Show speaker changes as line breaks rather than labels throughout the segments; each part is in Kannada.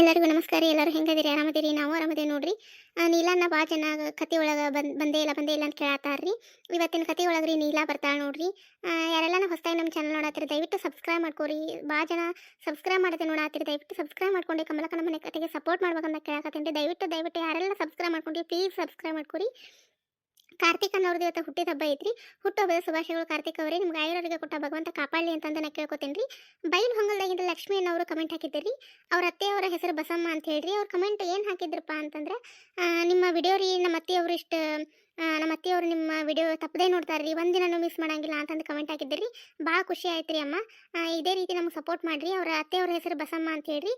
ಎಲ್ಲರಿಗೂ ನಮಸ್ಕಾರ, ಎಲ್ಲರೂ ಹೆಂಗದಿರಿ? ಆರಾಮದಿರಿ? ನಾವು ಆರಾಮದೇವಿ ನೋಡ್ರಿ. ನೀಲಾನ ಭಾಳ ಜನ ಕತೆ ಒಳಗೆ ಬಂದ್, ಬಂದೇ ಇಲ್ಲ ಬಂದೇ ಇಲ್ಲ ಅಂತ ಕೇಳತ್ತಾರ್ರಿ. ಇವತ್ತಿನ ಕತೆ ಒಳಗೆ ರೀ ನೀಲಾ ಬರ್ತಾಳೆ ನೋಡ್ರಿ. ಯಾರೆಲ್ಲ ಹೊಸದಾಗಿ ನಮ್ಮ ಚಾನಲ್ ನೋಡತ್ತೀರಿ ದಯವಿಟ್ಟು ಸಬ್ಸ್ಕ್ರೈಬ್ ಮಾಡ್ಕೋರಿ. ಭಾಳ ಜನ ಸಬ್ಸ್ಕ್ರೈಬ್ ಮಾಡದೆ ನೋಡತ್ತೀರಿ ದಯವಿಟ್ಟು ಸಬ್ಸ್ಕ್ರೈಬ್ ಮಾಡ್ಕೊಂಡು ಕಮಲಕ್ಕ ಮನೆ ಕತೆಗೆ ಸಪೋರ್ಟ್ ಮಾಡ್ಬೇಕಂತ ಕೇಳಕತ್ತೀನಿ ದಯವಿಟ್ಟು ದಯವಿಟ್ಟು ಯಾರೆಲ್ಲ ಸಬ್ಸ್ಕ್ರೈಬ್ ಮಾಡ್ಕೊಂಡು ಪ್ಲೀಸ್ ಸಬ್ಸ್ಕ್ರೈಬ್ ಮಾಡ್ಕೊರಿ. ಕಾರ್ತಿಕ್ ಅನ್ನೋರ್ದು ಇವತ್ತು ಹುಟ್ಟಿದ ಹಬ್ಬ ಐತ್ರಿ. ಹುಟ್ಟುಹಬ್ಬದ ಶುಭಾಶಯಗಳು ಕಾರ್ತಿಕ್ ಅವರೇ. ನಿಮ್ಗೆ ಆಯುರ್ವೇದಿಕ ಕೊಟ್ಟ ಭಗವಂತ ಕಾಪಾಡಲಿ ಅಂತಂದ ನಾ ಕೇಳ್ಕೊತೀನಿ ರೀ. ಬೈಲ್ ಹೊಂಗಲ್ದಾಗಿಂದ ಲಕ್ಷ್ಮಿ ಅನ್ನೋರು ಕಮೆಂಟ್ ಹಾಕಿದ್ದೀರಿ. ಅವ್ರ ಅತ್ತೆಯವರ ಹೆಸರು ಬಸಮ್ಮ ಅಂತ ಹೇಳ್ರಿ. ಅವ್ರ ಕಮೆಂಟ್ ಏನು ಹಾಕಿದ್ರಪ್ಪ ಅಂತಂದ್ರೆ ನಿಮ್ಮ ವಿಡಿಯೋ ರೀ ನಮ್ಮ ಅತ್ತೆಯವರು ಇಷ್ಟು ನಮ್ಮ ಅತ್ತೆಯವರು ನಿಮ್ಮ ವಿಡಿಯೋ ತಪ್ಪದೇ ನೋಡ್ತಾರೆ ರೀ ಒಂದಿನೂ ಮಿಸ್ ಮಾಡಂಗಿಲ್ಲ ಅಂತಂದು ಕಮೆಂಟ್ ಹಾಕಿದ್ರಿ ಭಾಳ ಖುಷಿ ಆಯ್ತು ರೀ ಅಮ್ಮ ಇದೇ ರೀತಿ ನಮ್ಗೆ ಸಪೋರ್ಟ್ ಮಾಡಿರಿ. ಅವ್ರ ಅತ್ತೆಯವ್ರ ಹೆಸರು ಬಸಮ್ಮ ಅಂತ ಹೇಳ್ರಿ.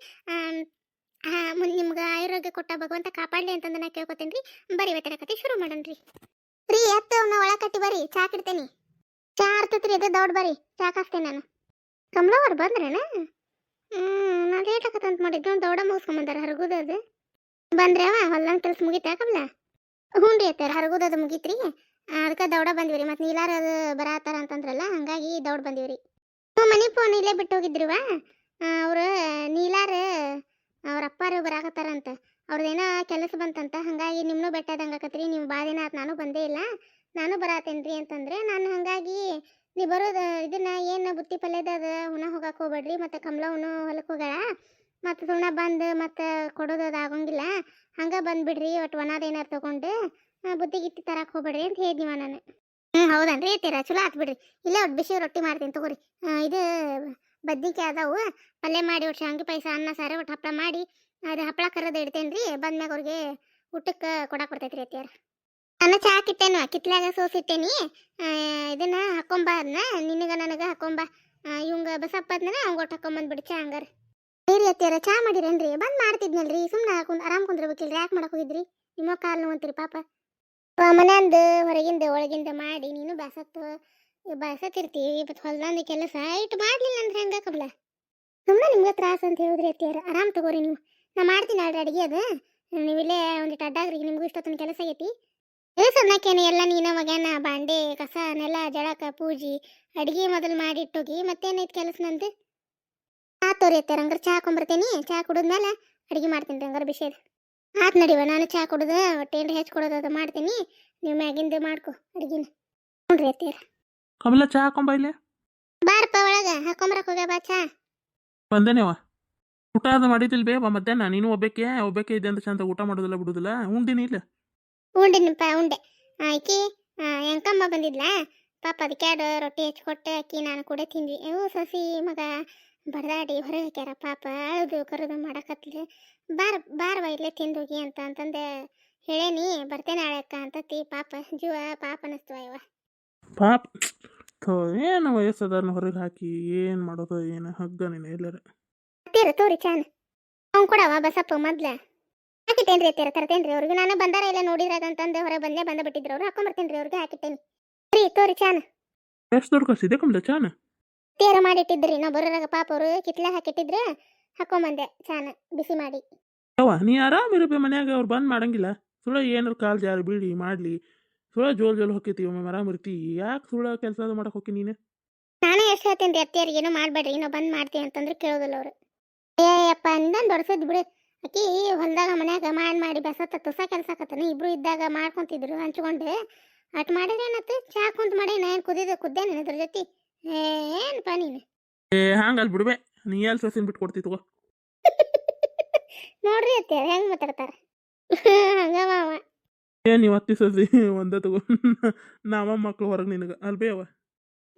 ನಿಮ್ಗೆ ಆಯುರ್ವೇದ ಕೊಟ್ಟ ಭಗವಂತ ಕಾಪಾಡಲಿ ಅಂತಂದು ನಾ ಕೇಳ್ಕೊತೀನಿ ರೀ. ಬರೀ ಕತೆ ಶುರು ಮಾಡೋಣ ರೀ ರೀ, ಎತ್ತು, ಅವನ ಒಳ ಕಟ್ಟಿ ಬರ್ರಿ, ಚಾ ಕಿಡ್ತೇನಿ. ಚಾ ಆರ್ತೈತ್ರಿ ಇದು ದೊಡ್ಡ ಬರ್ರಿ, ಚಾ ಕಾಸ್ತೇನೆ ನಾನು. ಕಮಲವ್ರು ಬಂದ್ರೇನ? ಹ್ಞೂ ನಾ ಲೇಟ್ ಆಗತ್ತಂತ ಮಾಡಿದ್ದು ದೌಡ ಮುಗಿಸ್ಕೊಂಬಂದಾರ ಹರಗುದದು ಬಂದ್ರವ ಹೊಲ್ದಂಗ ಕೆಲಸ ಮುಗಿತಾ ಕಮಲ? ಹ್ಞೂ ರೀ ಅತ್ತಾರ ಹರಗುದದು ಮುಗೀತ್ರಿ. ಅದಕ್ಕೆ ದೌಡ ಬಂದಿವ್ರಿ ಮತ್ತು ನೀಲಾರ ಅದು ಬರತ್ತಾರ ಅಂತಂದ್ರಲ್ಲ, ಹಂಗಾಗಿ ದೌಡ್ ಬಂದಿವ್ರಿ ಹ್ಞೂ ಮನೆ ಫೋನ್ ಇಲ್ಲೇ ಬಿಟ್ಟು ಹೋಗಿದ್ರಿವ ಅವ್ರು ನೀಲಾರ, ಅವ್ರ ಅಪ್ಪಾರು ಬರಾಕತ್ತಾರಂತ. ಅವ್ರದ್ದೇನೋ ಕೆಲಸ ಬಂತಂತ, ಹಂಗಾಗಿ ನಿಮ್ಮನ್ನೂ ಬೆಟ್ಟದಂಗಾಕತ್ರಿ ನೀವು ಭಾಳ ದಿನ ಆತು, ನಾನು ಬಂದೇ ಇಲ್ಲ. ನಾನು ಬರಾತೇನ್ರಿ ಅಂತಂದ್ರೆ, ನಾನು ಹಂಗಾಗಿ ನೀವು ಬರೋದು, ಇದನ್ನ ಏನು ಬುತ್ತಿ ಪಲ್ಯದ ಅದು ಹುಣ ಹೋಗಕ್ಕೆ ಹೋಗ್ಬೇಡ್ರಿ, ಮತ್ತು ಹುಣ ಹೊಲಕ್ಕೆ ಹೋಗ್ಯಾಳ. ಮತ್ತು ಸುಣ್ಣ ಬಂದು, ಮತ್ತು ಕೊಡೋದು ಅದು ಆಗೋಂಗಿಲ್ಲ. ಹಂಗೆ ಬಂದ್ಬಿಡ್ರಿ ಒಟ್ಟು ಒಣದ ಏನಾರು ತೊಗೊಂಡು ಬುತ್ತಿ ಗಿತ್ತಿ ತರಕ್ಕೆ ಹೋಗ್ಬೇಡ್ರಿ ಅಂತ ಹೇಳಿದ್ನಿವ ನಾನು. ಹ್ಞೂ ಹೌದನ್ರಿ ತೀರ ಚಲೋ ಆತು ಬಿಡ್ರಿ. ಇಲ್ಲ ಒಟ್ಟು ಬಿಸಿ ರೊಟ್ಟಿ ಮಾಡ್ತೀನಿ ತಗೋರಿ. ಇದು ಬದ್ನಿಕಾಯಿ ಅದಾವು, ಪಲ್ಯ ಮಾಡಿ ಒಟ್ಟು ಶಾಂಗಿ ಪಾಯಸ, ಅನ್ನ, ಸಾರು ಒಟ್ಟು ಹಪ್ಪಳ ಮಾಡಿ ಅದು ಹಪ್ಪಳ ಕರೆದು ಇಡ್ತೇನೆ ರೀ ಬಂದ್ಮ್ಯಾಗ ಅವ್ರಿಗೆ ಊಟಕ್ಕೆ ಕೊಡಕ್ಕೆ ಬರ್ತೈತೆ ರೀ ಅತ್ತಿಯಾರ ನಾನು ಚಾ ಕಿಟ್ಟೇನು ಕಿತ್ಲಾಗ ಸೋಸಿಟ್ಟೇನಿ ಇದನ್ನ ಹಾಕೊಂಬ ಅದನ್ನ ನಿನಗ ನನಗ ಹಾಕೊಂಬ. ಇವಂಗ ಬಸಪ್ಪ ಅದನ್ನ ಅವ್ಗೆ ಒಟ್ಟು ಹಾಕೊಂಬಂದ್ಬಿಡಿ ಚಾ ಹಂಗಾರ. ಬೇರೆ ಅತ್ತಿಯಾರ ಚಾ ಮಾಡಿರೇನ್ರಿ? ಬಂದ್ ಮಾಡ್ತಿದ್ನಲ್ರಿ ಸುಮ್ಮನೆ ಹಾಕೊಂಡು ಆರಾಮ್ ಕುಂದ್ರಬೇಕಿಲ್ರಿ, ಯಾಕೆ ಮಾಡಕ್ಕೆ ಹೋಗಿದ್ರಿ? ನಿಮ್ಮ ಕಾಲು ನೋವಂತೀರಿ ಪಾಪ. ಮನ್ಯಾಂದ ಹೊರಗಿಂದ, ಒಳಗಿಂದ ಮಾಡಿ, ನೀನು ಬಸತ್ತು ಬಾಸತ್ತಿರ್ತೀವಿ ಇವತ್ತು ಹೊಲ್ದಂದ ಕೆಲಸ ಇಟ್ಟು ಮಾಡಲಿಲ್ಲ ಅಂದ್ರೆ ಹೆಂಗ ಕಬ್ಲ ಸುಮ್ಮನೆ ನಿಮ್ಗೆ ತ್ರಾಸ ಅಂತ ಹೇಳಿದ್ರಿ ಅತ್ತಿಯಾರ ಆರಾಮ್ ತಗೋರಿ ನೀವು. ನಾ ಮಾಡ್ತೀನಿ ಅಲ್ರಿ ಅಡಿಗೆ ಅದು. ನೀವಿಲ್ಲೇ ಒಂದಿಟ್ಟು ಅಡ್ಡಾಗ್ರಿ ನಿಮಗೂ ಇಷ್ಟೊತ್ತಿನ ಕೆಲಸ ಆಗೈತಿ. ಸಣ್ಣಕ್ಕೇನೆ ಎಲ್ಲ ನೀನ ಮಗನ ಬಾಂಡೆ ಕಸ ನೆಲ ಜಳಕ ಪೂಜಿ ಅಡಿಗೆ ಮೊದಲು ಮಾಡಿಟ್ಟೋಗಿ ಮತ್ತೇನೈತಿ ಕೆಲಸ ನಂದು? ತೋರಿ ಅತ್ತಾರ ಹಂಗಾರೆ ಚಹಾ ಹಾಕೊಂಬರ್ತೇನಿ. ಕುಡಿದ ಮೇಲೆ ಅಡಿಗೆ ಮಾಡ್ತೀನಿ ರಂಗ್ರ ಬಿಸಿ ಆತ್ ನಡಿವ ನಾನು ಚಹಾ ಕುಡಿದು ಹೊಟ್ಟೆಂಡು ಹೆಚ್ಚು ಕೊಡೋದು ಅದು ಮಾಡ್ತೀನಿ. ನೀವು ಮ್ಯಾಗಿಂದ ಮಾಡ್ಕೊ ಅಡಿಗೆನ. ನೋಡ್ರಿ ಅತ್ತೀರ
ಕಮಲ ಚಹಾ ಹಾಕೊಂಬ ಇಲ್ಲೇ?
ಬಾರಪ್ಪ ಒಳಗೆ ಹಾಕೊಂಬರಕ್ಕೆ ಹೋಗ್ಯಾ ಬಾ ಚಾ.
ಬಂದೇನೇವ? ಊಟ ಅದು ಮಾಡಿದಿಲ್ಲ ಬೇ ಮಧ್ಯಾಹ್ನ. ನೀನು ಒಬ್ಬಕ್ಕೆ ಒಬ್ಬಕ್ಕೆ ಇದೆ ಅಂತ ಚಂದ ಊಟ ಮಾಡೋದಿಲ್ಲ ಬಿಡುದಿಲ್ಲ. ಉಂಡಿನಿ ಇಲ್ಲ.
ಉಂಡಿನಪ್ಪ ಉಂಡೆ. ಆಕಿ ಎಂಕಮ್ಮ ಬಂದಿದ್ಲ? ಪಾಪ ಅದಕ್ಕೆ ಎರಡು ರೊಟ್ಟಿ ಹಚ್ಕೊಟ್ಟು ಅಕ್ಕಿ ನಾನು ಕೂಡ ತಿಂದ್ವಿ. ಇವು ಸಸಿ ಮಗ ಬಡದಾಡಿ ಹೊರಗೆ ಹಾಕ್ಯಾರ ಪಾಪ. ಅಳದು ಕರೆದು ಮಾಡಕತ್ಲಿ. ಬಾರ ಬಾರ ಇಲ್ಲೇ ತಿಂದೋಗಿ ಅಂತ ಅಂತಂದೆ. ಹೇಳೇನಿ ಬರ್ತೇನೆ ಅಕ್ಕ ಅಂತತಿ ಪಾಪ ಜೀವ ಪಾಪ ಅನ್ನಿಸ್ತು ಅಯ್ಯವ
ಪಾಪ ಏನು ವಯಸ್ಸದನ್ನು ಹೊರಗೆ ಹಾಕಿ ಏನು ಮಾಡೋದು ಏನು ಹಗ್ಗ ನೀನು ಎಲ್ಲರ.
ಹತ್ತೀರ ತೋರಿ ಚಾನ್. ಅವ್ನು ಕೊಡವ ಬಸಪ್ಪ ಮೊದ್ಲ. ಹಾಕಿಟ್ಟೇನ್ರಿ ಅತ್ತೀರ ತರ್ತೇನ್ರಿ ಅವ್ರಿಗೆ. ನಾನು ಬಂದಾರ ಇಲ್ಲ ನೋಡಿದ್ರಾಗ ಅಂತಂದು ಹೊರ ಬಂದೇ ಬಂದ ಬಿಟ್ಟಿದ್ರು ಅವ್ರು. ಹಾಕೊಂಬರ್ತೇನ್ರಿ ಅವ್ರಿಗೆ ಹಾಕಿಟ್ಟೇನಿ. ರೀ ತೋರಿ ಚಾನ್.
ಎಷ್ಟು ದುಡ್ಡು ಕಳ್ಸಿದೆ ಕಮಲ ಚಾನ?
ತೇರ ಮಾಡಿಟ್ಟಿದ್ರಿ. ನಾ ಬರೋರಾಗ ಪಾಪ ಅವರು ಕಿತ್ಲೆ ಹಾಕಿಟ್ಟಿದ್ರೆ ಹಾಕೊಂಬಂದೆ ಚಾನ ಬಿಸಿ ಮಾಡಿ.
ಅವ ನೀ ಆರಾಮಿರಬೇ ಮನ್ಯಾಗ ಅವ್ರು ಬಂದ್ ಮಾಡಂಗಿಲ್ಲ. ಸುಳ ಏನಾರು ಕಾಲ್ ಜಾರು ಬೀಳಿ ಮಾಡ್ಲಿ. ಸುಳ ಜೋಲ್ ಜೋಲ್ ಹೊಕ್ಕೈತಿ ಒಮ್ಮೆ ಆರಾಮಿರ್ತಿ ಯಾಕೆ ಸುಳ ಕೆಲಸ ಮಾಡಕ್ ಹೋಗಿ ನೀನು?
ನಾನೇ ಎಷ್ಟು ಹೇಳ್ತೇನೆ ರೀ ಅತ್ತಿಯರಿಗೆ ಏನೋ ಮಾಡಬೇಡ್ರಿ ಏನೋ ಬಂದ್ ಮಾಡ್ತೀನಿ ಅಂತಂದ್ರೆ ಕೇಳೋದಿಲ್ಲ ಅವರು. ಏ ಅಪ್ಪ ನಿಂದನ್ ದೊಡ್ಸದ್ ಬಿಡು. ಆಕಿ ಹೊಲ್ದಾಗ ಮನ್ಯಾಗ ಮಾಡಿ ಮಾಡಿ ಬೆಸತ್ತ ತುಸ ಕೆಲಸ ಆಕತ್ತನ ಇಬ್ರು ಇದ್ದಾಗ ಮಾಡ್ಕೊಂತಿದ್ರು ಹಂಚ್ಕೊಂಡು. ಅಟ್ ಮಾಡಿದ್ರೆ ಏನತ್ತೆ? ಚಾ ಕುಂತ ಮಾಡಿ ನಾನು ಕುದಿದ ಕುದ್ದೇನೆ ಇದ್ರ ಜೊತೆ? ಏನಪ್ಪ ನೀನು?
ಏ ಹಾಂಗಲ್ ಬಿಡ್ಬೇ ನೀ ಎಲ್ಲಿ ಸಸಿನ ಬಿಟ್ಟು ಕೊಡ್ತಿ ತಗೋ.
ನೋಡ್ರಿ ಅತ್ತೆ ಹೆಂಗ್ ಮಾತಾಡ್ತಾರ. ಹಂಗ ಮಾವ.
ಏ ನೀವು ಹತ್ತಿ ಸಸಿ? ಒಂದ ತಗೋ. ನಾವ ಮಕ್ಳು ಹೊರಗೆ ನಿನಗೆ. ಅಲ್ಬೇ ಅವ?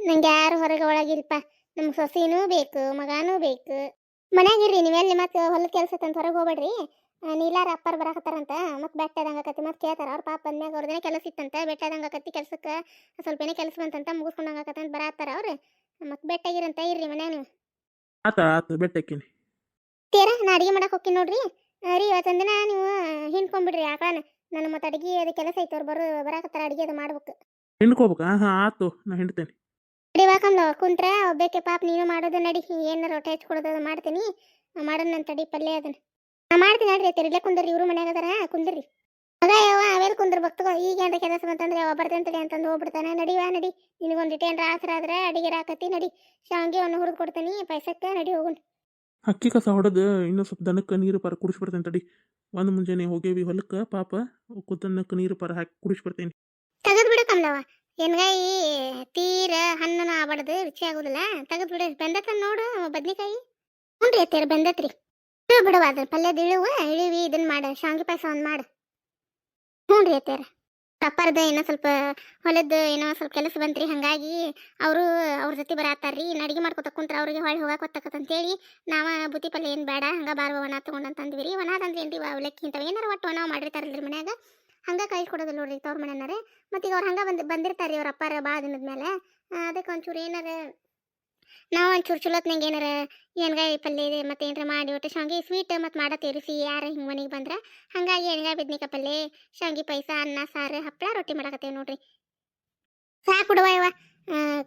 ನಂಗೆ ಯಾರು ಹೊರಗೆ ಒಳಗಿಲ್ಪ ನಮ್ಮ ಸೊಸಿನೂ ಬೇಕು ಮಗಾನೂ ಬೇಕು. ಮನ್ಯಾಗಿರ್ರಿ ನೀವೆಲ್ಲಿ ನಿಮ್ಮ ಹೊಲದ ಕೆಲಸ ಅಂತ ಹೊರಗೆ ಹೋಗ್ಬೇಡ್ರಿ. ನೀಲಾರ ಅಪ್ಪರ್ ಬರಾಕತ್ತಾರಂತ ಮತ್ತೆ ಬೆಟ್ಟದಂಗ ಆಕತಿ ಮತ್ತೆ ಕೇಳ್ತಾರ ಅವ್ರ ಪಾಪ ಬಂದ್ಮ್ಯಾಗ ಅವ್ರದೇನೆ ಕೆಲಸ ಇತ್ತಂತ ಬೆಟ್ಟದಂಗ ಆಕತಿ ಕೆಲ್ಸಕ್ಕ ಸ್ವಲ್ಪ ಏನೇ ಕೆಲಸ ಬಂತಂತ ಮುಗಿಸ್ಕೊಂಡಂಗ ಆಕತ್ತಂತ ಬರಾತ್ತಾರ ಅವ್ರು. ಮತ್ತೆ ಬೆಟ್ಟಾಗಿರಂತ ಇರ್ರಿ ಮನ್ಯಾಗ ನೀವು.
ಆತ ಆತ ಬೆಟ್ಟಕ್ಕೇನಿ
ತೀರ ನಾ ಅಡಿಗೆ ಮಾಡಕ್ಕೆ ಹೋಗ್ತೀನಿ ನೋಡ್ರಿ. ಆ, ರೀ ಇವತ್ತೊಂದಿನ ನೀವು ಹಿಂಡ್ಕೊಂಡ್ಬಿಡ್ರಿ ಆಕಳನ ನನ್ನ ಮತ್ತೆ ಅಡಿಗೆ ಅದು ಕೆಲಸ ಐತೆ ಅವ್ರು ಬರೋ ಬರಾಕತ್ತಾರ ಅಡಿಗೆ ಅದು ಮಾಡ್ಬೇಕು.
ಹಿಂಡ್ಕೋಬೇಕಾ? ಹಾಂ ಆತು ನಾ ಹಿಂಡ್ತೇನೆ.
ನಡಿವಾಕಂದ ಕುಂತ್ರ ಒಬ್ಬಕ್ಕೆ ಪಾಪ ನೀನು ಮಾಡೋದು ನಡಿ ಏನು ರೊಟ್ಟಿ ಹಚ್ಚಿ ಕೊಡೋದು ಮಾಡ್ತೀನಿ. ಮಾಡೋಣ ನನ್ನ ತಡಿ ಪಲ್ಯ ಅದನ್ನ. ನಾ ಮಾಡ್ತೀನಿ ನಡ್ರಿ ಅತ್ತಿರ ಕುಂದ್ರಿ ಇವರು ಮನ್ಯಾಗ ಅದಾರ ಕುಂದ್ರಿ. ಮಗ ಯಾವ ಅವೇಲ್ ಕುಂದ್ರ ಬರ್ತಗೋ ಈಗ ಏನ್ರ ಕೆಲಸ ಬಂತಂದ್ರೆ ಯಾವ ಬರ್ತೇನೆ ತಡಿ ಅಂತಂದು ಹೋಗ್ಬಿಡ್ತಾನೆ. ನಡಿವಾ ನಡಿ ನಿನಗೊಂದು ಏನ್ರ ಆಸರ ಆದ್ರೆ ಅಡಿಗೆ ರಾಕತಿ ನಡಿ. ಶಾವಿಗೆ ಒಂದು ಹುರಿದು ಕೊಡ್ತೀನಿ ಪೈಸಕ್ಕೆ ನಡಿ ಹೋಗೋಣ.
ಅಕ್ಕಿ ಕಸ ಹೊಡೆದು ಇನ್ನೂ ಸ್ವಲ್ಪ ದನಕ್ಕೆ ನೀರು ಪಾರ ಕುಡಿಸ್ಬಿಡ್ತೇನೆ ತಡಿ. ಒಂದ್ ಮುಂಜಾನೆ ಹೋಗೇವಿ ಹೊಲಕ್ಕೆ ಪಾಪ ಕುದನ್ನಕ್ಕೆ ನೀರು ಪಾರ ಹಾಕಿ ಕುಡಿಸ್ಬಿಡ್ತೇನೆ
ತೆಗೆದು ಬಿಡು ಕಮಲವ್ವ ಎಣ್ಗಾಯಿ ತೀರ ಹಣ್ಣನ ಆಬಾಡದು ರುಚಿ ಆಗುದಿಲ್ಲ. ತೆಗೆದು ಬಿಡು. ಬೆಂದತ್ತ ನೋಡು ಬದ್ನಿಕಾಯಿ. ಹ್ಞೂ ರೀ ಅತ್ತೀರ ಬೆಂದತ್ರಿ. ಇಳು ಬಿಡವ ಅದ್ರ ಪಲ್ಯದ ಇಳುವ, ಇಳಿವಿ ಇದನ್ನ ಮಾಡ. ಶಾವಿಗೆ ಪಾಯಸ ಒಂದು ಮಾಡು. ಹ್ಞೂ ರೀ ಅತ್ತೀರ ಏನೋ ಸ್ವಲ್ಪ ಹೊಲದ್ದು ಏನೋ ಸ್ವಲ್ಪ ಕೆಲಸ ಬಂತ್ರಿ. ಹಂಗಾಗಿ ಅವರು ಅವ್ರ ಜೊತೆ ಬರತ್ತಾರ್ರಿ ಇನ್ನು ಅಡಿಗೆ ಮಾಡ್ಕೊತ ಕುಂತ್ರ ಅವ್ರಿಗೆ ಹೊಳ್ಳಿ ಹೋಗಕ್ಕೆ ಹೇಳಿ ನಾವ ಬುತ್ತಿ ಪಲ್ಯ ಏನು ಬೇಡ ಹಂಗ ಬಾರ್ವ ಒಣ ತೊಗೊಂಡಂತಂದ್ವಿ ರೀ. ಒಣ ತಂದ್ರಿ ಏನು ರೀ ಅವಲಕ್ಕಿ ಇಂಥವು. ಏನಾರು ಒಟ್ಟು ಒಣ ಮಾಡಿರ್ತಾರಲ್ರಿ ಮನ್ಯಾಗ. ಹಂಗ ಕಳ್ಸಿ ಕೊಡೋದಿಲ್ಲ ನೋಡ್ರಿ ತವ್ರ ಮನೆಯವ್ರೆ ಮತ್ತೆ ಈಗ ಅವ್ರು ಹಂಗೆ ಬಂದು ಬಂದಿರ್ತಾರೆ ಅವ್ರ ಅಪ್ಪಾರ ಭಾಳ ದಿನದ ಮೇಲೆ ಅದಕ್ಕೆ ಒಂಚೂರು ಏನಾರ, ನಾವು ಒಂಚೂರು ಚಲೋತ್ನಂಗೆ ಏನಾರ ಎಣ್ಗಾಯಿ ಪಲ್ಯ ಇದೆ ಮತ್ತೆ ಏನಾರ ಮಾಡಿ ಒಟ್ಟು ಶಾವಿಗೆ ಸ್ವೀಟ್ ಮತ್ತು ಮಾಡೋ ತೇರಿಸಿ, ಯಾರು ಹಿಂಗೆ ಮನೆಗೆ ಬಂದ್ರೆ. ಹಂಗಾಗಿ ಎಣ್ಗಾಯಿ ಬಿದ್ನಿಕ ಪಲ್ಲೆ ಶಾವಿಗೆ ಪಾಯಸ, ಅನ್ನ, ಸಾರು ಹಪ್ಪಳ ರೊಟ್ಟಿ ಮಾಡಕತ್ತೇವೆ ನೋಡ್ರಿ. ಸಾಕು ಬಿಡುವ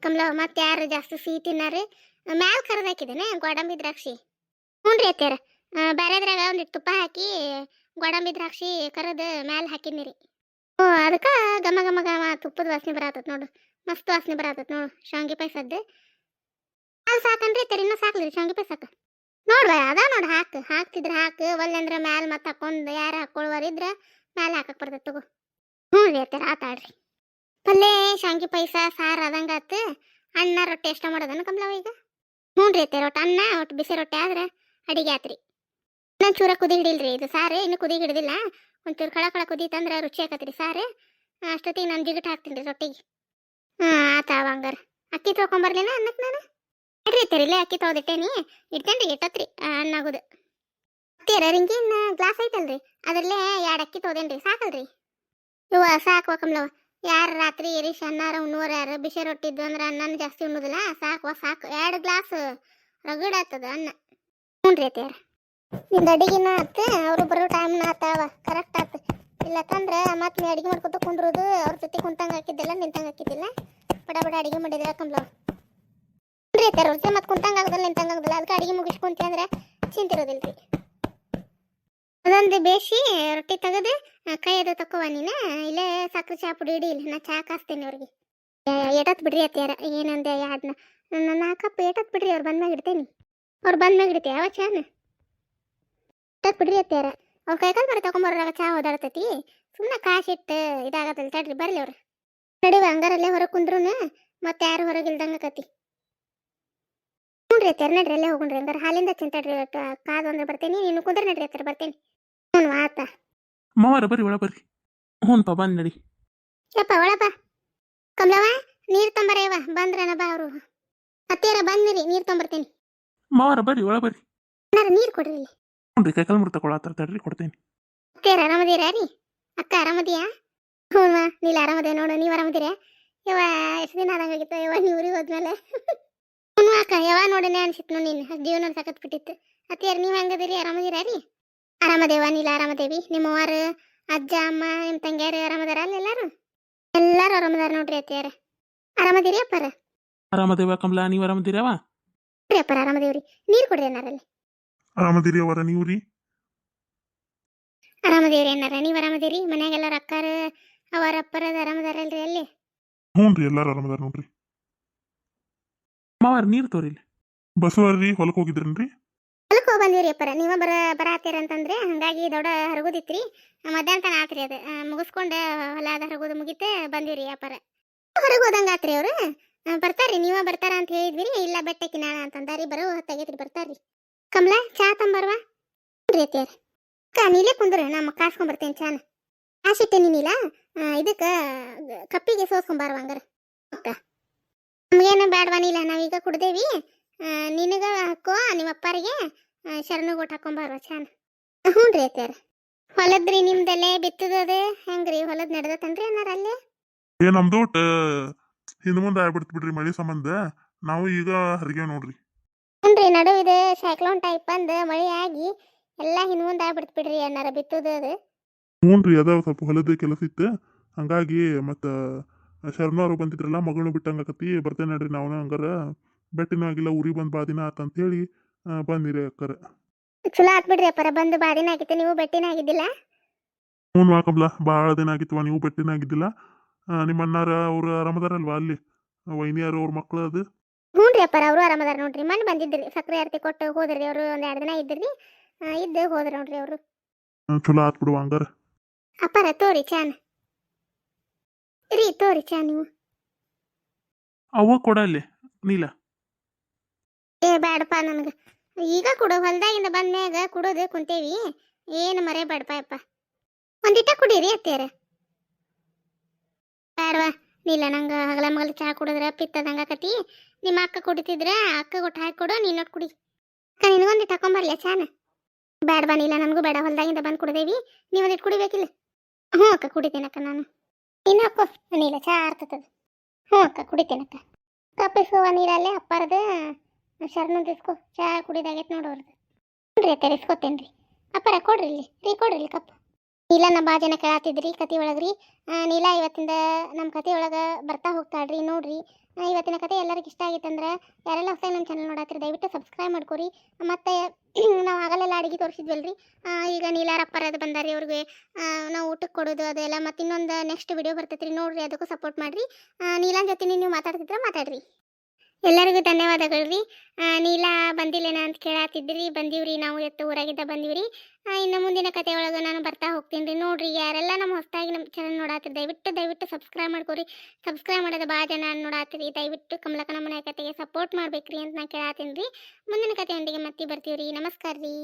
ಕಮಲ ಮತ್ತೆ ಯಾರು ಜಾಸ್ತಿ ಸಿಹಿ ತಿನ್ನಾರಿ ಮ್ಯಾಲ ಕರೆದಾಕಿದ್ದೇನೆ ಗೋಡಂಬಿ ದ್ರಾಕ್ಷಿ. ಹ್ಞೂ ರೀ ಅತ್ಯಾರ ಬೇರೆದ್ರಾಗ ಒಂದಿಟ್ಟು ತುಪ್ಪ ಹಾಕಿ ಗೋಡಂಬಿ ದ್ರಾಕ್ಷಿ ಕರೆದು ಮ್ಯಾಲ ಹಾಕಿದ್ನಿ ರೀ. ಓ ಅದಕ್ಕೆ ಘಮ ಘಮ ಘಮ ತುಪ್ಪದ ವಾಸನೆ ಬರತ್ತತ್ ನೋಡು. ಮಸ್ತ್ ವಾಸನೆ ಬರತ್ತತ್ ನೋಡು, ಶಾವಿಗೆ ಪಾಯಸದ್ದು ಅದು ಸಾಕನ್ರಿ ತೆರಿನ ಸಾಕ್ಲಿ ಶಾವಿಗೆ ಪಾಯಸಕ್ಕೆ. ನೋಡ್ವ, ಅದ ನೋಡು ಹಾಕು, ಹಾಕ್ತಿದ್ರ ಹಾಕು ಒಲ್ಲೆಂದ್ರ ಮ್ಯಾಲ ಮತ್ತೆ ಹಾಕೊಂಡು ಯಾರು ಹಾಕೊಳ್ಳುವರಿದ್ರ ಮ್ಯಾಲ ಹಾಕಕ್ಕೆ ಬರ್ತೈತೆ ತಗೋ. ಹ್ಞೂ ರೀ ಅತ್ತಾರ ಆತಾಡ್ರಿ ಪಲ್ಲೆ ಶಾವಿಗೆ ಪಾಯಸ, ಸಾರು ಆದಂಗಾತು ಅನ್ನ ರೊಟ್ಟಿ ಎಷ್ಟ ಮಾಡೋದನ್ನ ಕಮ್ಲವ ಈಗ. ಹ್ಞೂ ರೀ ಅತ್ತಾರ ರೊಟ್ಟಿ, ಅನ್ನ ಒಟ್ಟು ಬಿಸಿ ರೊಟ್ಟಿ ಆದ್ರೆ ಅಡಿಗೆ ಆತ್ರಿ ಇನ್ನೊಂದು ಚೂರ ಕುದಿ ಹಿಡಿಲ್ರಿ. ಇದು ಸಾರು, ಇನ್ನು ಕುದಿ ಹಿಡಿದಿಲ್ಲ. ಒಂಚೂರು ಕಳ ಕಳ ಕುದೀತಂದ್ರೆ ರುಚಿ ಆಕತ್ರಿ ಸಾರು. ಅಷ್ಟೊತ್ತಿಗೆ ನಾನು ಜಿಗಟ್ ಹಾಕ್ತೀನಿ ರೀ ರೊಟ್ಟಿಗೆ. ಹಾಂ ಆತ ಹಂಗಾರ. ಅಕ್ಕಿ ತೊಗೊಂಬರ್ಲೇನ ಅನ್ನಕ್ಕೆ ನಾನು? ಇಡ್ರಿ ತೆರಿಲೆ ಅಕ್ಕಿ ತೊಳೆದಿಟ್ಟೇನಿ ಇಡ್ತೇನೆ ರೀ ಇಟ್ಟತ್ರಿ ಅನ್ನಾಗೋದು. ತೀರ ರಿಂಗಿನ ಗ್ಲಾಸ್ ಐತಲ್ರಿ. ಅದರಲ್ಲೇ ಎರಡು ಅಕ್ಕಿ ತೊಗೊಂಡೇನ್ರಿ ಸಾಕಲ್ರಿ? ಇವ ಸಾಕು ಕಮ್ಲವ ಯಾರು ರಾತ್ರಿ ಇರಿ ಅನ್ನಾರ, ಉಣ್ಣುವರ ಯಾರು? ಬಿಸಿ ರೊಟ್ಟಿ ಇದ್ದು ಅಂದ್ರೆ ಅನ್ನನ ಜಾಸ್ತಿ ಉಣ್ಣುದಿಲ್ಲ. ಸಾಕು ಸಾಕು. ಎರಡು ಗ್ಲಾಸ್ ರಗಡ್ ಆತದ ಅನ್ನ. ಹ್ಞೂ ರೀ ನಿಂದು ಅಡಿಗೆನ ಆತ, ಅವರು ಬರೋ ಟೈಮ್ನ ಆತಾವ ಕರೆಕ್ಟ್ ಆತ. ಇಲ್ಲ ತಂದ್ರೆ ಮತ್ತೆ ನೀ ಅಡಿಗೆ ಮಾಡ್ಕೊತ ಕುಂದ್ರೋದು, ಅವ್ರ ಜೊತೆ ಕುಂತಂಗೆ ಹಾಕಿದ್ದಿಲ್ಲ, ನಿಂತಂಗೆ ಹಾಕಿದ್ದಿಲ್ಲ. ಬಡ ಬಡ ಅಡಿಗೆ ಮಾಡಿದ್ರೆ ಕಂಬ್ಲ ರೀ ಅತ್ತಾರ ಅವ್ರ ಜೊತೆ ಮತ್ತೆ ಕುಂತಂಗೆ ಆಗೋದಿಲ್ಲ ನಿಂತಂಗೆ ಆಗೋದಿಲ್ಲ ಅದಕ್ಕೆ ಅಡಿಗೆ ಮುಗಿಸ್ಕೊಂತಿ ಅಂದ್ರೆ ಚಿಂತಿರೋದಿಲ್ಲ ರೀ ಅದೊಂದು ಬೇಯಿಸಿ ರೊಟ್ಟಿ ತೆಗೆದು ಕೈ ಅದು ತಕೋವ ನೀನು, ಇಲ್ಲೇ ಸಕ್ಕರೆ ಚಾ ಪುಡಿ ಇಡಿ ಇಲ್ಲ, ನಾ ಚಾ ಕಾಸ್ತೀನಿ ಅವ್ರಿಗೆ. ಎಟತ್ ಬಿಡ್ರಿ ಅತ್ಯಾರ ಏನಂದೆ ಯಾಡ್ನ ನನ್ನ ನಾಲ್ಕಪ್ಪ ಏಟತ್ ಬಿಡ್ರಿ, ಅವ್ರು ಬಂದ್ಮ್ಯಾಗ ಇಡ್ತೇನೆ. ಅವ್ರು ಬಂದ್ಮ್ಯಾಗ ಇಡ್ತೀಯ ಯಾವ ಚಾನ? ಎಟತ್ ಬಿಡ್ರಿ ಅತ್ಯಾರ ಅವ್ರ ಕೈಕಾಲು ಬರ ತಗೊಂಬರೋರಾಗ ಚಾ ಓದಾಡ್ತೈತಿ. ಸುಮ್ಮನೆ ಕಾಸಿಟ್ಟು ಇದಾಗತ್ತಲ್ಲ ತಡ್ರಿ ಬರ್ಲಿ ಅವ್ರ. ನಡುವ ಹಂಗಾರಲ್ಲೇ ಹೊರಗೆ ಕುಂದ್ರು ಮತ್ತೆ ಯಾರು ಹೊರಗೆ ಇಲ್ದಂಗೆ ಕತಿ ಹ್ಞೂನ್ರಿ ಅತ್ಯಾರ ನಡ್ರಿ ಅಲ್ಲೇ ಹೋಗ್ರಿ ಹಂಗಾರೆ. ಹಾಲಿಂದ ಚಿಂತಾಡ್ರಿ ಕಾದು ಅಂದ್ರೆ ಬರ್ತೇನೆ ನೀನು ಕುಂದ್ರೆ ನಡ್ರಿ ಅತ್ತಾರ ಬರ್ತೇನೆ. ಹ್ಞೂ ಆತ
ಮಾವಾರ ಬರ್ರಿ ಒಳ ಬರ್ರಿ. ಹ್ಞೂನ್ಪ ಬಂದು ನಡಿ.
ಯಪ್ಪ ಒಳಪ್ಪ ಕಮಲವ ನೀರು ತಂಬರೇವ ಬಂದ್ರನ ಬಾ ಅವರು. ಅತ್ತೇರ ಬಂದಿರಿ ನೀರು ತಂಬರ್ತೇನೆ
ಮಾವಾರ ಬರ್ರಿ ಒಳ ಬರ್ರಿ.
ನೀರು ಕೊಡ್ರಿ ಇಲ್ಲಿ.
ರೀ ಕೈಕಾಲು ಮುರು ತಗೊಳತ್ತಾರ ತಡ್ರಿ ಕೊಡ್ತೀನಿ.
ಅತ್ತೇರ ಆರಾಮದೀರಾ ರೀ ಅಕ್ಕ ಆರಾಮದಿಯಾ? ಹ್ಞೂ ನೀಲ್ ಆರಾಮದೆ ನೋಡು ನೀವು ಆರಾಮದಿರ? ಯವ್ವ ಎಷ್ಟು ದಿನ ಆದಂಗಾಗಿತ್ತು ಯವ್ವ ನೀವು ಊರಿಗೆ ಹೋದ್ಮೇಲೆ? ಹ್ಞೂ ಅಕ್ಕ ಯಾವ ನೋಡಿನೇ ಅನ್ಸಿತ್ತು ನೋಡಿ ನೀನು ಜೀವನ ಸಕತ್ ಬಿಟ್ಟಿತ್ತು. ಅತ್ತೆಯರ್ ನೀವು ಹೆಂಗದಿರಿ ಆರಾಮದಿರಾ ರೀ ಆರಾಮದೇವ ನೀಲ ಆರಾಮದೇವಿ ನಿಮ್ಮ ಅವ್ವಾರು ಅಜ್ಜ ಅಮ್ಮ ನಿಮ್ಮ ತಂಗಿಯಾರು ಆರಾಮದಾರ ಅಲ್ಲ ಎಲ್ಲಾರು? ಎಲ್ಲಾರು ಆರಾಮದಾರ ನೋಡ್ರಿ ಅತ್ತಿಯಾರ. ಆರಾಮದಿರಿ ಅಪ್ಪಾರ?
ಆರಾಮದೇವ ಕಮಲಾ ನೀವು ಆರಾಮದಿರವ?
ರೀ ಅಪ್ಪಾರ ಆರಾಮದೇವ್ರಿ. ನೀರು ಕೊಡ್ರಿ ಏನಾರಲ್ಲಿ
ಆರಾಮದಿರಿ ಅವರ ನೀವು ರೀ?
ಆರಾಮದೇವ್ರಿ ಅನ್ನಾರ ನೀವು ಆರಾಮದಿರಿ? ಮನ್ಯಾಗೆಲ್ಲ ಅಕ್ಕಾರ ಅವರ ಅಪ್ಪರದ ಆರಾಮದಾರಲ್ರಿ ಅಲ್ಲಿ?
ಹ್ಞೂ ರೀ ಎಲ್ಲಾರು ಆರಾಮದಾರ ನೋಡ್ರಿ.
ಮಾವಾರ ನೀರು ತೋರಿ ಇಲ್ಲಿ.
ಬಸವರ್ರಿ ಹೊಲಕ್ಕೆ ಹೋಗಿದ್ರೇನ್ರಿ?
ಹೊಲಕ್ಕೆ ಹೋಗಿ ಬಂದಿವ್ರಿ ಅಪ್ಪರ ನೀವ ಬರ ಬರಾತೀರ ಅಂತಂದ್ರೆ ಹಂಗಾಗಿ ದೊಡ್ಡ ಹರಗುದಿತ್ರಿ. ಮಧ್ಯಾಹ್ನ ತನ ಆತ್ರಿ ಅದು ಮುಗಿಸ್ಕೊಂಡು ಹೊಲದ ಹರಗುದು ಮುಗಿತೆ ಬಂದಿವ್ರಿ ಅಪ್ಪರ. ಹೊರಗೆ ಹೋದಂಗ ಆತ್ರಿ ಅವ್ರು? ಬರ್ತಾರ್ರಿ ನೀವ ಬರ್ತಾರ ಅಂತ ಹೇಳಿದ್ವಿ ಇಲ್ಲ ಬೆಟ್ಟಕ್ಕೆ ನಾಳ ಅಂತಂದಾರಿ ಬರೋ ಹೊತ್ತಾಗೈತ್ರಿ ಬರ್ತಾರ್ರಿ. ಕಮಲ, ಚಾ ತಂಬರ್ವಾ? ರೀ ಅತ್ತಿಯಾರ ಅಕ್ಕ ನೀಲೇ ಕುಂದ್ರ, ನಮ್ಮ ಕಾಸ್ಕೊಂಡ್ ಬರ್ತೇನೆ ಚಾನ. ಕಾಸಿಟ್ಟೆ ನೀನಿಲ್ಲ ಇದಕ್ಕ ಕಪ್ಪಿಗೆ ಸೋಸ್ಕೊಂಬಾರವ ಹಂಗಾರ. ಅಕ್ಕ, ನಮಗೇನು ಬೇಡವಾ ನೀಲ, ನಾವೀಗ ಕುಡ್ದೇವಿ. ನಿನಗ ಹಾಕೋ, ನಿಮ್ಮ ಅಪ್ಪಾರಿಗೆ ಶರಣು ಗೋಟ್ ಹಾಕೊಂಬಾರ್ವ ಚಾನ. ಹ್ಞೂ ರೀ ಅತ್ಯಾರ ಹೊಲದ್ರಿ ನಿಮ್ದಲ್ಲೇ ಬಿತ್ತದದೆ ಹೆಂಗ್ರಿ ಹೊಲದ್ ನಡೆದತನ್ರಿ ಅನ್ನಾರ ಅಲ್ಲೇ?
ಏ, ನಮ್ದು ಒಟ್ಟು, ಹಿಂದ್ ಮುಂದೆ ಆಗ್ಬಿಡ್ತು ಬಿಡ್ರಿ ಮಳಿ ಸಂಬಂಧ. ನಾವು ಈಗ ಹರಿಗೇವ್ ನೋಡ್ರಿ.
ನಡು ಇದು ಸೈಕ್ಲೋನ್ ಟೈಪ್ ಬಂದು ಮಳೆ ಆಗಿ ಎಲ್ಲ ಹಿಂದ್ಮುಂದ್ ಆಗ್ಬಿಡ್ತು ಬಿಡ್ರಿ ಅನ್ನಾರ ಬಿತ್ತದದು
ಹ್ಞೂ ರೀ ಅದ ಸ್ವಲ್ಪ ಹೊಲದ ಕೆಲಸ ಇತ್ತು. ಹಂಗಾಗಿ ಮತ್ತು ಶರಣು ಅವರು ಬಂದಿದ್ರಲ್ಲ ಮಗಳು ಬಿಟ್ಟಂಗಾಕತಿ ಬರ್ತೇನೆ ನಡ್ರಿ ನಾವು ಹಂಗಾರ. ಬೆಟ್ಟಿನೂ ಆಗಿಲ್ಲ ಊರಿಗೆ ಬಂದು ಬಾ ದಿನ ಆತಂತೇಳಿ ಬಂದಿರಿ ಅಕ್ಕರ.
ಚಲೋ ಆತ್ ಬಿಡ್ರಿ ಅಪ್ಪರ ಬಂದು ಬಾದಿನ ಆಗಿತ್ತು ನೀವು ಬೆಟ್ಟಿನ ಆಗಿದ್ದಿಲ್ಲ?
ಹ್ಞೂ ವಾಕಬ್ಲ ಭಾಳ ದಿನ ಆಗಿತ್ತು ನೀವು ಬೆಟ್ಟಿನ ಆಗಿದ್ದಿಲ್ಲ. ನಿಮ್ಮ ಅಣ್ಣಾರ ಅವ್ರು ಆರಾಮದಾರಲ್ವಾ ಅಲ್ಲಿ? ವೈನಿಯಾರು ಅವ್ರ ಮಕ್ಕಳು ಅದು?
ಹ್ಞೂ ರೀ ಅಪ್ಪಾರ ಅವರು ಆರಾಮದಾರ ನೋಡ್ರಿ. ಮಣ್ಣು ಬಂದಿದ್ರಿ ಸಕ್ಕರೆ ಆರತಿ ಕೊಟ್ಟು ಹೋದ್ರಿ ಅವರು ಒಂದ್ ಎರಡು ದಿನ ಇದ್ರಿ ಇದ್ದೇ ಹೋದ್ರ ನೋಡ್ರಿ ಅವರು.
ಚಲೋ ಆತ್ ಬಿಡು ಹಂಗಾರ.
ಅಪ್ಪಾರ ತೋರಿ ಚಾನ್ ರೀ ತೋರಿ ಚಾ ನೀವು.
ಅವ ಕೊಡಲ್ಲಿ ನೀಲ.
ಏ ಬ್ಯಾಡಪ್ಪ ನನಗೆ. ಈಗ ಕೊಡು ಹೊಲ್ದಾಗಿಂದ ಬಂದ್ಮ್ಯಾಗ ಕುಡೋದು ಕುಂತೇವಿ. ಏನು ಮರೆ ಬೇಡಪ್ಪ ಅಪ್ಪ. ಒಂದಿಟ ಕುಡೀರಿ ಅತ್ತೇರ ಬ್ಯಾಡವಾ ನೀಲ ನಂಗ ಹಗಲ ಮಗಲ ಚಾ ಕುಡಿದ್ರೆ ಪಿತ್ತದಂಗ ಆಕತಿ ನಿಮ್ಮ ಅಕ್ಕ ಕುಡಿತಿದ್ರೆ ಅಕ್ಕ ಕೊಟ್ಟು ಹಾಕಿ ಕೊಡು, ನೀನು ಕುಡಿ. ಅಕ್ಕ ನಿನಗೊಂದು ತಕೊಂಬರ್ಲ ಚಾನ? ಬೇಡ ಬನ್ನಿಲ್ಲ ನನಗೂ ಬೇಡ, ಹೊಲ್ದಾಗಿಂದ ಬಂದು ಕುಡ್ದೇವಿ, ನೀವು ಒಂದಿಟ್ಟು ಕುಡಿಬೇಕಿಲ್ಲ. ಹ್ಞೂ ಅಕ್ಕ ಕುಡಿತೀನಕ್ಕ ನಾನು. ಇನ್ನು ಅಕ್ಕ ನೀಲ ಚಹಾ ಆರ್ತದ. ಹ್ಞೂ ಅಕ್ಕ ಕುಡಿತೀನಕ್ಕ ಕಪ್ಪಿಸುವ ನೀರಲ್ಲೇ ಅಪ್ಪಾರದ ಶರಣ ಇಸ್ಕೊ ಚಹಾ ಕುಡಿದಾಗೈತೆ ನೋಡೋರ್ದು ನೋಡ್ರಿ ಅತ್ತೆ ಇಸ್ಕೊತೇನೆ ರೀ ಅಪ್ಪರ ಕೊಡ್ರಿ ಇಲ್ಲಿ ರೀ ಕೊಡ್ರಿ ಇಲ್ಲಿ ಕಪ್. ನೀಲನ ನಮ್ಮ ಜನ ಕೇಳಾತಿದ್ರಿ ಕತೆ ಒಳಗ್ರಿ ನೀಲಾ, ಇವತ್ತಿಂದ ನಮ್ಮ ಕತೆ ಒಳಗೆ ಬರ್ತಾ ಹೋಗ್ತಾಳ್ರಿ ನೋಡ್ರಿ. ಇವತ್ತಿನ ಕತೆ ಎಲ್ಲರಿಗೂ ಇಷ್ಟ ಆಗಿತ್ತಂದ್ರೆ ಯಾರೆಲ್ಲ ಹೊಸ ನಮ್ಮ ಚಾನಲ್ ನೋಡಾತ್ರಿ ದಯವಿಟ್ಟು ಸಬ್ಸ್ಕ್ರೈಬ್ ಮಾಡ್ಕೊರಿ. ಮತ್ತೆ ನಾವು ಆಗಲೆಲ್ಲ ಅಡುಗೆ ತೋರಿಸಿದ್ವಲ್ರಿ. ಈಗ ನೀಲಾರಪ್ಪರ ಅದು ಬಂದಾರಿ ಅವ್ರಿಗೆ. ನಾವು ಊಟಕ್ಕೆ ಕೊಡೋದು ಅದೆಲ್ಲ ಮತ್ತೆ ಇನ್ನೊಂದು ನೆಕ್ಸ್ಟ್ ವಿಡಿಯೋ ಬರ್ತೈತ್ರಿ ನೋಡ್ರಿ, ಅದಕ್ಕೂ ಸಪೋರ್ಟ್ ಮಾಡ್ರಿ. ನೀಲಾನ್ ಜೊತೆ ನೀವು ಮಾತಾಡ್ತಿದ್ರೆ ಮಾತಾಡ್ರಿ. ಎಲ್ಲರಿಗೂ ಧನ್ಯವಾದಗಳು ರೀ. ನೀಲಾ ಬಂದಿಲ್ಲೇನ ಅಂತ ಕೇಳಾತಿದ್ರಿ ಬಂದೀವ್ರಿ ನಾವು ಎತ್ತು ಊರಾಗಿದ್ದ ಬಂದೀವ್ರಿ. ಇನ್ನು ಮುಂದಿನ ಕತೆ ಒಳಗೆ ನಾನು ಬರ್ತಾ ಹೋಗ್ತೀನಿ ರೀ. ನೋಡ್ರಿ ಯಾರೆಲ್ಲ ನಮ್ಮ ಹೊಸದಾಗಿ ನಮ್ಮ ಚಾನಲ್ ನೋಡಾತ್ರಿ, ದಯವಿಟ್ಟು ದಯವಿಟ್ಟು ಸಬ್ಸ್ಕ್ರೈಬ್ ಮಾಡ್ಕೊರಿ. ಸಬ್ಸ್ಕ್ರೈಬ್ ಮಾಡೋದು ಭಾಳ ಜನ ನೋಡಾತಿರಿ. ದಯವಿಟ್ಟು ಕಮಲಕನ ಮನೆ ಕತೆಗೆ ಸಪೋರ್ಟ್ ಮಾಡ್ಬೇಕ್ರಿ ಅಂತ ನಾನು ಕೇಳಾತೀನಿ ರೀ ಮುಂದಿನ ಕತೆಯೊಂದಿಗೆ ಮತ್ತೆ ಬರ್ತೀವಿ ರೀ ನಮಸ್ಕಾರ ರೀ.